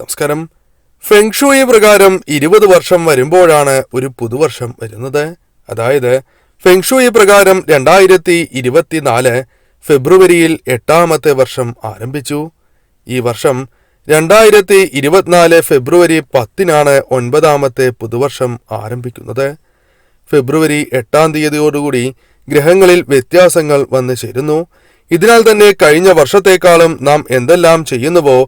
നമസ്കാരം. ഫെങ്ഷുയി പ്രകാരം ഇരുപത് വർഷം വരുമ്പോഴാണ് ഒരു പുതുവർഷം വരുന്നത്. അതായത് ഫെങ്ഷുയി പ്രകാരം രണ്ടായിരത്തി ഇരുപത്തിനാല് ഫെബ്രുവരിയിൽ എട്ടാമത്തെ വർഷം ആരംഭിച്ചു. ഈ വർഷം രണ്ടായിരത്തി ഇരുപത്തിനാല് ഫെബ്രുവരി പത്തിനാണ് ഒൻപതാമത്തെ പുതുവർഷം ആരംഭിക്കുന്നത്. ഫെബ്രുവരി എട്ടാം തീയതിയോടുകൂടി ഗ്രഹങ്ങളിൽ വ്യത്യാസങ്ങൾ വന്നു ചേരുന്നു. ഇതിനാൽ തന്നെ കഴിഞ്ഞ വർഷത്തേക്കാളും നാം എന്തെല്ലാം ചെയ്യുന്നുവോ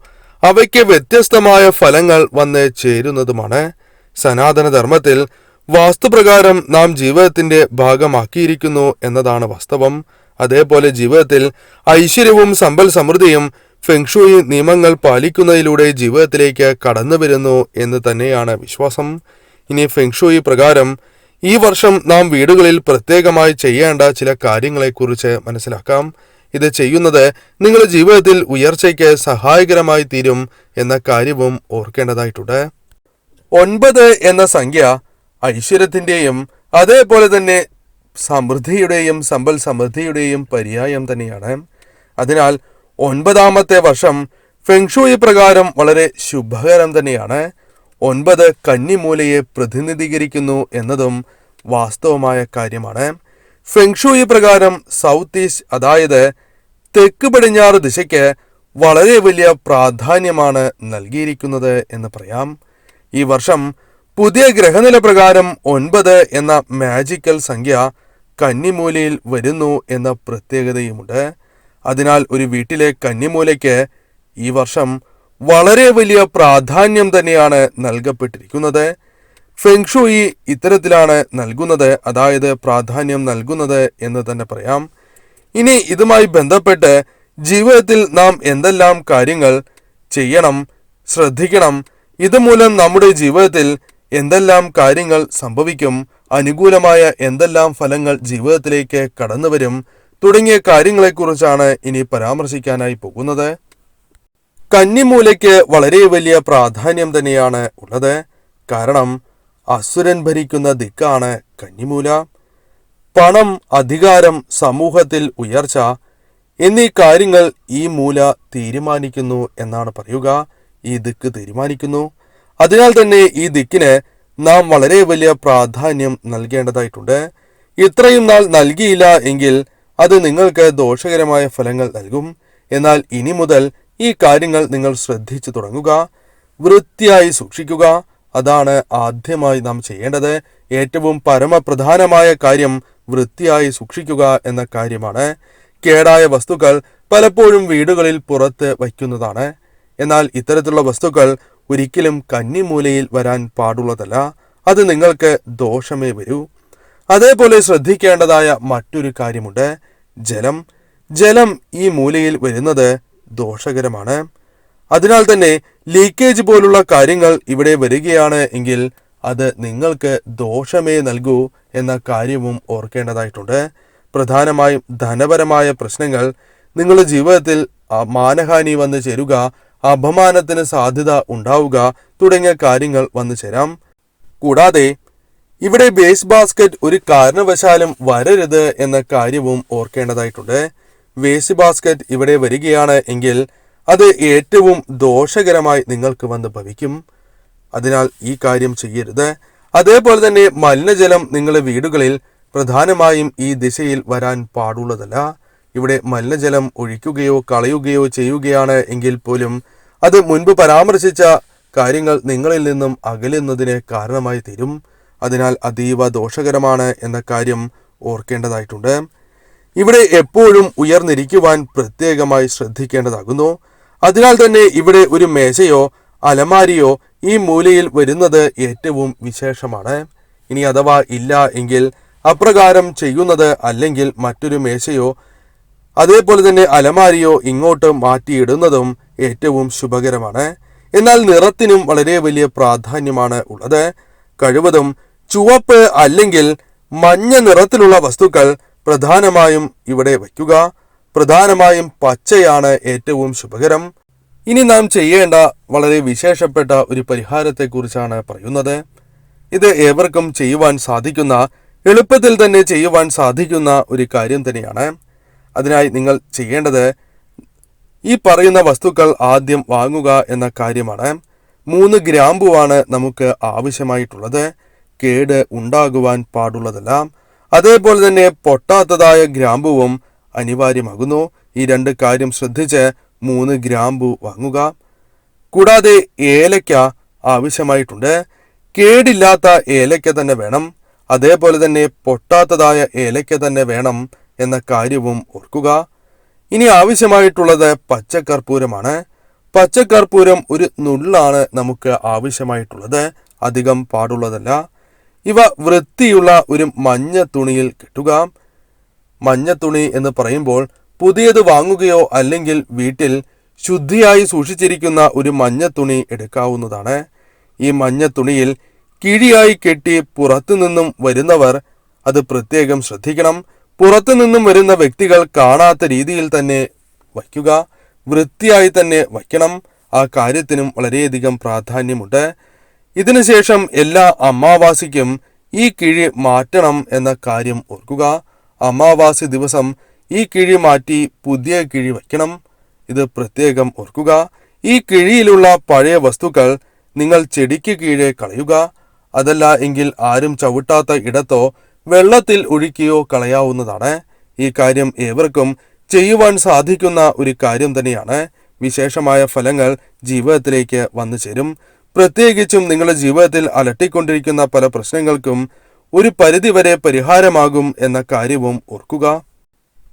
അവയ്ക്ക് വ്യത്യസ്തമായ ഫലങ്ങൾ വന്ന് ചേരുന്നതുമാണ്. സനാതനധർമ്മത്തിൽ വാസ്തുപ്രകാരം നാം ജീവിതത്തിന്റെ ഭാഗമാക്കിയിരിക്കുന്നു എന്നതാണ് വാസ്തവം. അതേപോലെ ജീവിതത്തിൽ ഐശ്വര്യവും സമ്പൽ സമൃദ്ധിയും ഫെങ്ഷുയി നിയമങ്ങൾ പാലിക്കുന്നതിലൂടെ ജീവിതത്തിലേക്ക് കടന്നു വരുന്നു എന്ന് തന്നെയാണ് വിശ്വാസം. ഇനി ഫെങ്ഷുയി പ്രകാരം ഈ വർഷം നാം വീടുകളിൽ പ്രത്യേകമായി ചെയ്യേണ്ട ചില കാര്യങ്ങളെക്കുറിച്ച് മനസ്സിലാക്കാം. ഇത് ചെയ്യുന്നത് നിങ്ങളുടെ ജീവിതത്തിൽ ഉയർച്ചയ്ക്ക് സഹായകരമായി തീരും എന്ന കാര്യവും ഓർക്കേണ്ടതായിട്ടുണ്ട്. ഒൻപത് എന്ന സംഖ്യ ഐശ്വര്യത്തിന്റെയും അതേപോലെ തന്നെ സമൃദ്ധിയുടെയും സമ്പൽ സമൃദ്ധിയുടെയും പര്യായം തന്നെയാണ്. അതിനാൽ ഒൻപതാമത്തെ വർഷം ഫെങ്ഷൂയി പ്രകാരം വളരെ ശുഭകരം തന്നെയാണ്. ഒൻപത് കന്നിമൂലയെ പ്രതിനിധീകരിക്കുന്നു എന്നതും വാസ്തവമായ കാര്യമാണ്. ഫെങ്ഷുയി പ്രകാരം സൗത്ത് ഈസ്റ്റ് അതായത് തെക്ക് പടിഞ്ഞാറ് ദിശയ്ക്ക് വളരെ വലിയ പ്രാധാന്യമാണ് നൽകിയിരിക്കുന്നത് എന്ന് പറയാം. ഈ വർഷം പുതിയ ഗ്രഹനില പ്രകാരം ഒൻപത് എന്ന മാജിക്കൽ സംഖ്യ കന്നിമൂലയിൽ വരുന്നു എന്ന പ്രത്യേകതയുമുണ്ട്. അതിനാൽ ഒരു വീട്ടിലെ കന്നിമൂലയ്ക്ക് ഈ വർഷം വളരെ വലിയ പ്രാധാന്യം തന്നെയാണ് നൽകപ്പെട്ടിരിക്കുന്നത്. ഫെങ്ഷുയി ഇത്തരത്തിലാണ് നൽകുന്നത് അതായത് പ്രാധാന്യം നൽകുന്നത് എന്ന് തന്നെ പറയാം. ഇനി ഇതുമായി ബന്ധപ്പെട്ട് ജീവിതത്തിൽ നാം എന്തെല്ലാം കാര്യങ്ങൾ ചെയ്യണം ശ്രദ്ധിക്കണം ഇതുമൂലം നമ്മുടെ ജീവിതത്തിൽ എന്തെല്ലാം കാര്യങ്ങൾ സംഭവിക്കും അനുകൂലമായ എന്തെല്ലാം ഫലങ്ങൾ ജീവിതത്തിലേക്ക് കടന്നുവരും തുടങ്ങിയ കാര്യങ്ങളെക്കുറിച്ചാണ് ഇനി പരാമർശിക്കാനായി പോകുന്നത്. കന്നിമൂലയ്ക്ക് വളരെ വലിയ പ്രാധാന്യം തന്നെയാണ് ഉള്ളത്. കാരണം അസുരൻ ഭരിക്കുന്ന ദിക്കാണ് കന്നിമൂല. പണം അധികാരം സമൂഹത്തിൽ ഉയർച്ച എന്നീ കാര്യങ്ങൾ ഈ മൂല തീരുമാനിക്കുന്നു എന്നാണ് പറയുക. ഈ ദിക്ക് തീരുമാനിക്കുന്നു. അതിനാൽ തന്നെ ഈ ദിക്കിന് നാം വളരെ വലിയ പ്രാധാന്യം നൽകേണ്ടതായിട്ടുണ്ട്. ഇത്രയും നാൾ നൽകിയില്ല എങ്കിൽ അത് നിങ്ങൾക്ക് ദോഷകരമായ ഫലങ്ങൾ നൽകും. എന്നാൽ ഇനി മുതൽ ഈ കാര്യങ്ങൾ നിങ്ങൾ ശ്രദ്ധിച്ചു തുടങ്ങുക. വൃത്തിയായി സൂക്ഷിക്കുക. അതാണ് ആദ്യമായി നാം ചെയ്യേണ്ടത്. ഏറ്റവും പരമപ്രധാനമായ കാര്യം വൃത്തിയായി സൂക്ഷിക്കുക എന്ന കാര്യമാണ്. കേടായ വസ്തുക്കൾ പലപ്പോഴും വീടുകളിൽ പുറത്ത് വയ്ക്കുന്നതാണ്. എന്നാൽ ഇത്തരത്തിലുള്ള വസ്തുക്കൾ ഒരിക്കലും കന്നിമൂലയിൽ വരാൻ പാടുള്ളതല്ല. അത് നിങ്ങൾക്ക് ദോഷമേ വരൂ. അതേപോലെ ശ്രദ്ധിക്കേണ്ടതായ മറ്റൊരു കാര്യമുണ്ട്. ജലം. ജലം ഈ മൂലയിൽ വരുന്നത് ദോഷകരമാണ്. അതിനാൽ തന്നെ ലീക്കേജ് പോലുള്ള കാര്യങ്ങൾ ഇവിടെ വരികയാണ് എങ്കിൽ അത് നിങ്ങൾക്ക് ദോഷമേ നൽകൂ എന്ന കാര്യവും ഓർക്കേണ്ടതായിട്ടുണ്ട്. പ്രധാനമായും ധനപരമായ പ്രശ്നങ്ങൾ. നിങ്ങളുടെ ജീവിതത്തിൽ മാനഹാനി വന്നു ചേരുക അപമാനത്തിന് സാധ്യത ഉണ്ടാവുക തുടങ്ങിയ കാര്യങ്ങൾ വന്നു ചേരാം. കൂടാതെ ഇവിടെ ബേസ് ബാസ്കറ്റ് ഒരു കാരണവശാലും വരരുത് എന്ന കാര്യവും ഓർക്കേണ്ടതായിട്ടുണ്ട്. വേസ്റ്റ് ബാസ്കറ്റ് ഇവിടെ വരികയാണ് എങ്കിൽ അത് ഏറ്റവും ദോഷകരമായി നിങ്ങൾക്ക് വന്ന് ഭവിക്കും. അതിനാൽ ഈ കാര്യം ചെയ്യരുത്. അതേപോലെ തന്നെ മലിനജലം നിങ്ങളുടെ വീടുകളിൽ പ്രധാനമായും ഈ ദിശയിൽ വരാൻ പാടുള്ളതല്ല. ഇവിടെ മലിനജലം ഒഴിക്കുകയോ കളയുകയോ ചെയ്യുകയാണ് എങ്കിൽ പോലും അത് മുൻപ് പരാമർശിച്ച കാര്യങ്ങൾ നിങ്ങളിൽ നിന്നും അകലുന്നതിന് കാരണമായി തീരും. അതിനാൽ അതീവ ദോഷകരമാണ് എന്ന കാര്യം ഓർക്കേണ്ടതായിട്ടുണ്ട്. ഇവിടെ എപ്പോഴും ഉയർന്നിരിക്കുവാൻ പ്രത്യേകമായി ശ്രദ്ധിക്കേണ്ടതാകുന്നു. അതിനാൽ തന്നെ ഇവിടെ ഒരു മേശയോ അലമാരിയോ ഈ മൂലയിൽ വരുന്നത് ഏറ്റവും വിശേഷമാണ്. ഇനി അഥവാ ഇല്ല എങ്കിൽ അപ്രകാരം ചെയ്യുന്നത് അല്ലെങ്കിൽ മറ്റൊരു മേശയോ അതേപോലെ തന്നെ അലമാരിയോ ഇങ്ങോട്ട് മാറ്റിയിടുന്നതും ഏറ്റവും ശുഭകരമാണ്. എന്നാൽ നിറത്തിനും വളരെ വലിയ പ്രാധാന്യമാണ് ഉള്ളത്. കഴിവതും ചുവപ്പ് അല്ലെങ്കിൽ മഞ്ഞ നിറത്തിലുള്ള വസ്തുക്കൾ പ്രധാനമായും ഇവിടെ വയ്ക്കുക. പ്രധാനമായും പച്ചയാണ് ഏറ്റവും ശുഭകരം. ഇനി നാം ചെയ്യേണ്ട വളരെ വിശേഷപ്പെട്ട ഒരു പരിഹാരത്തെക്കുറിച്ചാണ് പറയുന്നത്. ഇത് ഏവർക്കും ചെയ്യുവാൻ സാധിക്കുന്ന എളുപ്പത്തിൽ തന്നെ ചെയ്യുവാൻ സാധിക്കുന്ന ഒരു കാര്യം തന്നെയാണ്. അതിനായി നിങ്ങൾ ചെയ്യേണ്ടത് ഈ പറയുന്ന വസ്തുക്കൾ ആദ്യം വാങ്ങുക എന്ന കാര്യമാണ്. മൂന്ന് ഗ്രാമ്പുവാണ് നമുക്ക് ആവശ്യമായിട്ടുള്ളത്. കേട് ഉണ്ടാകുവാൻ പാടുള്ളതല്ല. അതേപോലെ തന്നെ പൊട്ടാത്തതായ ഗ്രാമ്പുവും അനിവാര്യമാകുന്നു. ഈ രണ്ട് കാര്യം ശ്രദ്ധിച്ച് മൂന്ന് ഗ്രാമ്പു വാങ്ങുക. കൂടാതെ ഏലയ്ക്ക ആവശ്യമായിട്ടുണ്ട്. കേടില്ലാത്ത ഏലയ്ക്ക തന്നെ വേണം. അതേപോലെ തന്നെ പൊട്ടാത്തതായ ഏലയ്ക്ക തന്നെ വേണം എന്ന കാര്യവും ഓർക്കുക. ഇനി ആവശ്യമായിട്ടുള്ളത് പച്ചക്കർപ്പൂരമാണ് പച്ചക്കർപ്പൂരം ഒരു നുള്ളാണ് നമുക്ക് ആവശ്യമായിട്ടുള്ളത്. അധികം പാടുള്ളതല്ല. ഇവ വൃത്തിയുള്ള ഒരു മഞ്ഞ തുണിയിൽ കെട്ടുക. മഞ്ഞ തുണി എന്ന് പറയുമ്പോൾ പുതിയത് വാങ്ങുകയോ അല്ലെങ്കിൽ വീട്ടിൽ ശുദ്ധിയായി സൂക്ഷിച്ചിരിക്കുന്ന ഒരു മഞ്ഞ തുണി എടുക്കാവുന്നതാണ്. ഈ മഞ്ഞ തുണിയിൽ കിഴിയായി കെട്ടി പുറത്തു നിന്നും വരുന്നവർ അത് പ്രത്യേകം ശ്രദ്ധിക്കണം. പുറത്തു നിന്നും വരുന്ന വ്യക്തികൾ കാണാത്ത രീതിയിൽ തന്നെ വയ്ക്കുക. വൃത്തിയായി തന്നെ വയ്ക്കണം. ആ കാര്യത്തിനും വളരെയധികം പ്രാധാന്യമുണ്ട്. ഇതിനുശേഷം എല്ലാ അമാവാസിക്കും ഈ കിഴി മാറ്റണം എന്ന കാര്യം ഓർക്കുക. അമാവാസി ദിവസം ഈ കിഴി മാറ്റി പുതിയ കിഴി വയ്ക്കണം. ഇത് പ്രത്യേകം ഓർക്കുക. ഈ കിഴിയിലുള്ള പഴയ വസ്തുക്കൾ നിങ്ങൾ ചെടിക്ക് കീഴെ കളയുക. അതല്ല എങ്കിൽ ആരും ചവിട്ടാത്ത ഇടത്തോ വെള്ളത്തിൽ ഒഴുക്കിയോ കളയാവുന്നതാണ്. ഈ കാര്യം ഏവർക്കും ചെയ്യുവാൻ സാധിക്കുന്ന ഒരു കാര്യം തന്നെയാണ്. വിശേഷമായ ഫലങ്ങൾ ജീവിതത്തിലേക്ക് വന്നു ചേരും പ്രത്യേകിച്ചും നിങ്ങളുടെ ജീവിതത്തിൽ അലട്ടിക്കൊണ്ടിരിക്കുന്ന പല പ്രശ്നങ്ങൾക്കും ഒരു പരിധിവരെ പരിഹാരമാകും എന്ന കാര്യവും ഓർക്കുക.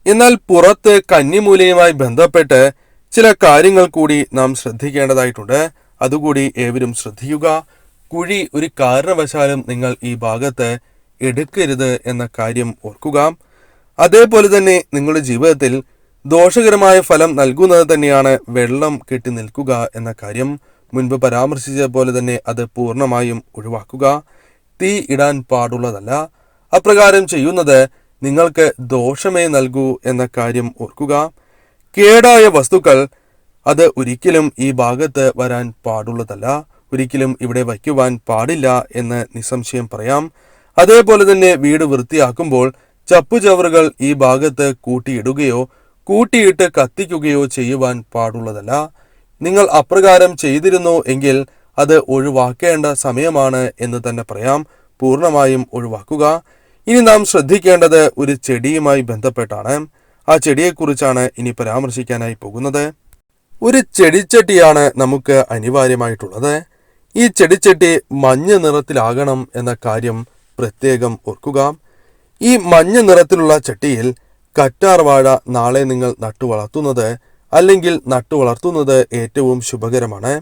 എന്നാൽ പുറത്ത് കന്നിമൂലയുമായി ബന്ധപ്പെട്ട് ചില കാര്യങ്ങൾ കൂടി നാം ശ്രദ്ധിക്കേണ്ടതായിട്ടുണ്ട്. അതുകൂടി ഏവരും ശ്രദ്ധിക്കുക. കുഴി ഒരു കാരണവശാലും നിങ്ങൾ ഈ ഭാഗത്ത് എടുക്കരുത് എന്ന കാര്യം ഓർക്കുക. അതേപോലെ തന്നെ നിങ്ങളുടെ ജീവിതത്തിൽ ദോഷകരമായ ഫലം നൽകുന്നത് തന്നെയാണ് വെള്ളം കെട്ടി നിൽക്കുക എന്ന കാര്യം. മുൻപ് പരാമർശിച്ച പോലെ തന്നെ അത് പൂർണമായും ഒഴിവാക്കുക. തീ ഇടാൻ പാടുള്ളതല്ല. അപ്രകാരം ചെയ്യുന്നത് നിങ്ങൾക്ക് ദോഷമേ നൽകൂ എന്ന കാര്യം ഓർക്കുക. കേടായ വസ്തുക്കൾ അത് ഒരിക്കലും ഈ ഭാഗത്ത് വരാൻ പാടുള്ളതല്ല. ഒരിക്കലും ഇവിടെ വയ്ക്കുവാൻ പാടില്ല എന്ന് നിസ്സംശയം പറയാം. അതേപോലെ തന്നെ വീട് വൃത്തിയാക്കുമ്പോൾ ചപ്പുചവറുകൾ ഈ ഭാഗത്ത് കൂട്ടിയിടുകയോ കൂട്ടിയിട്ട് കത്തിക്കുകയോ ചെയ്യുവാൻ പാടുള്ളതല്ല. നിങ്ങൾ അപ്രകാരം ചെയ്തിരുന്നു എങ്കിൽ അത് ഒഴിവാക്കേണ്ട സമയമാണ് എന്ന് തന്നെ പറയാം. പൂർണമായും ഒഴിവാക്കുക. ഇനി നാം ശ്രദ്ധിക്കേണ്ടത് ഒരു ചെടിയുമായി ബന്ധപ്പെട്ടാണ്. ആ ചെടിയെക്കുറിച്ചാണ് ഇനി പരാമർശിക്കാനായി പോകുന്നത്. ഒരു ചെടിച്ചട്ടിയാണ് നമുക്ക് അനിവാര്യമായിട്ടുള്ളത്. ഈ ചെടിച്ചട്ടി മഞ്ഞ നിറത്തിലാകണം എന്ന കാര്യം പ്രത്യേകം ഓർക്കുക. ഈ മഞ്ഞ നിറത്തിലുള്ള ചട്ടിയിൽ കറ്റാർ വാഴ നാളെ നിങ്ങൾ നട്ടു വളർത്തുന്നത് അല്ലെങ്കിൽ നട്ടു വളർത്തുന്നത് ഏറ്റവും ശുഭകരമാണ്.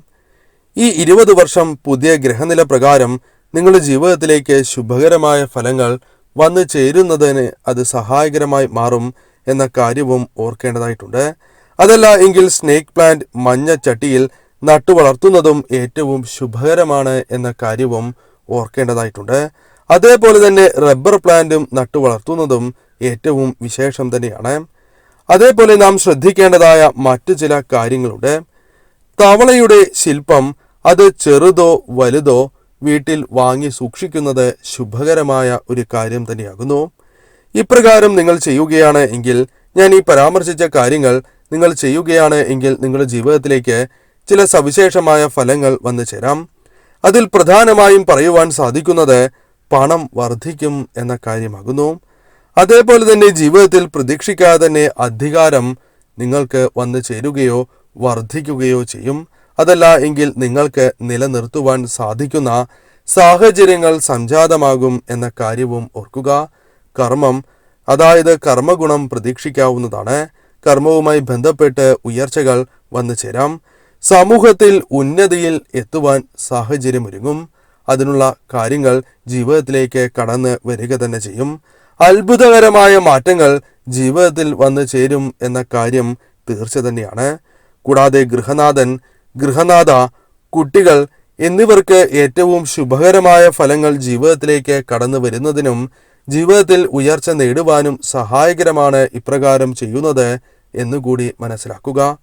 ഈ ഇരുപത് വർഷം പുതിയ ഗ്രഹനില പ്രകാരം നിങ്ങളുടെ ജീവിതത്തിലേക്ക് ശുഭകരമായ ഫലങ്ങൾ വന്നു ചേരുന്നതിന് അത് സഹായകരമായി മാറും എന്ന കാര്യവും ഓർക്കേണ്ടതായിട്ടുണ്ട്. അതല്ല എങ്കിൽ സ്നേക്ക് പ്ലാന്റ് മഞ്ഞ ചട്ടിയിൽ നട്ടു വളർത്തുന്നതും ഏറ്റവും ശുഭകരമാണ് എന്ന കാര്യവും ഓർക്കേണ്ടതായിട്ടുണ്ട്. അതേപോലെ തന്നെ റബ്ബർ പ്ലാന്റും നട്ടു വളർത്തുന്നതും ഏറ്റവും വിശേഷം തന്നെയാണ്. അതേപോലെ നാം ശ്രദ്ധിക്കേണ്ടതായ മറ്റു ചില കാര്യങ്ങളുണ്ട്. തവളയുടെ ശില്പം അത് ചെറുതോ വലുതോ വീട്ടിൽ വാങ്ങി സൂക്ഷിക്കുന്നത് ശുഭകരമായ ഒരു കാര്യം തന്നെയാകുന്നു. ഇപ്രകാരം നിങ്ങൾ ചെയ്യുകയാണ് എങ്കിൽ ഞാൻ ഈ പരാമർശിച്ച കാര്യങ്ങൾ നിങ്ങൾ ചെയ്യുകയാണ് എങ്കിൽ നിങ്ങളുടെ ജീവിതത്തിലേക്ക് ചില സവിശേഷമായ ഫലങ്ങൾ വന്നു ചേരാം. അതിൽ പ്രധാനമായും പറയുവാൻ സാധിക്കുന്നത് പണം വർദ്ധിക്കും എന്ന കാര്യമാകുന്നു. അതേപോലെ തന്നെ ജീവിതത്തിൽ പ്രതീക്ഷിക്കാതെ തന്നെ അധികാരം നിങ്ങൾക്ക് വന്നു ചേരുകയോ വർദ്ധിക്കുകയോ ചെയ്യും. അതല്ല എങ്കിൽ നിങ്ങൾക്ക് നിലനിർത്തുവാൻ സാധിക്കുന്ന സാഹചര്യങ്ങൾ സംജാതമാകും എന്ന കാര്യവും ഓർക്കുക. കർമ്മം അതായത് കർമ്മഗുണം പ്രതീക്ഷിക്കാവുന്നതാണ്. കർമ്മവുമായി ബന്ധപ്പെട്ട് ഉയർച്ചകൾ വന്നു ചേരാം. സമൂഹത്തിൽ ഉന്നതിയിൽ എത്തുവാൻ സാഹചര്യമൊരുങ്ങും. അതിനുള്ള കാര്യങ്ങൾ ജീവിതത്തിലേക്ക് കടന്ന് വരിക തന്നെ ചെയ്യും. അത്ഭുതകരമായ മാറ്റങ്ങൾ ജീവിതത്തിൽ വന്നു ചേരും എന്ന കാര്യം തീർച്ച തന്നെയാണ്. കൂടാതെ ഗൃഹനാഥൻ ഗൃഹനാഥ കുട്ടികൾ എന്നിവർക്ക് ഏറ്റവും ശുഭകരമായ ഫലങ്ങൾ ജീവിതത്തിലേക്ക് കടന്നു വരുന്നതിനും ജീവിതത്തിൽ ഉയർച്ച നേടുവാനും സഹായകരമാണ് ഇപ്രകാരം ചെയ്യുന്നത് എന്നുകൂടി മനസ്സിലാക്കുക.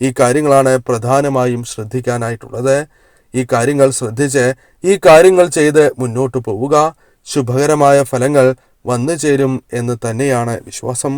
ഈ കാര്യങ്ങളാണ് പ്രധാനമായും ശ്രദ്ധിക്കാനായിട്ടുള്ളത്. ഈ കാര്യങ്ങൾ ശ്രദ്ധിച്ച് ഈ കാര്യങ്ങൾ ചെയ്ത് മുന്നോട്ടു പോവുക. ശുഭകരമായ ഫലങ്ങൾ വന്നു ചേരും എന്ന് തന്നെയാണ് വിശ്വാസം.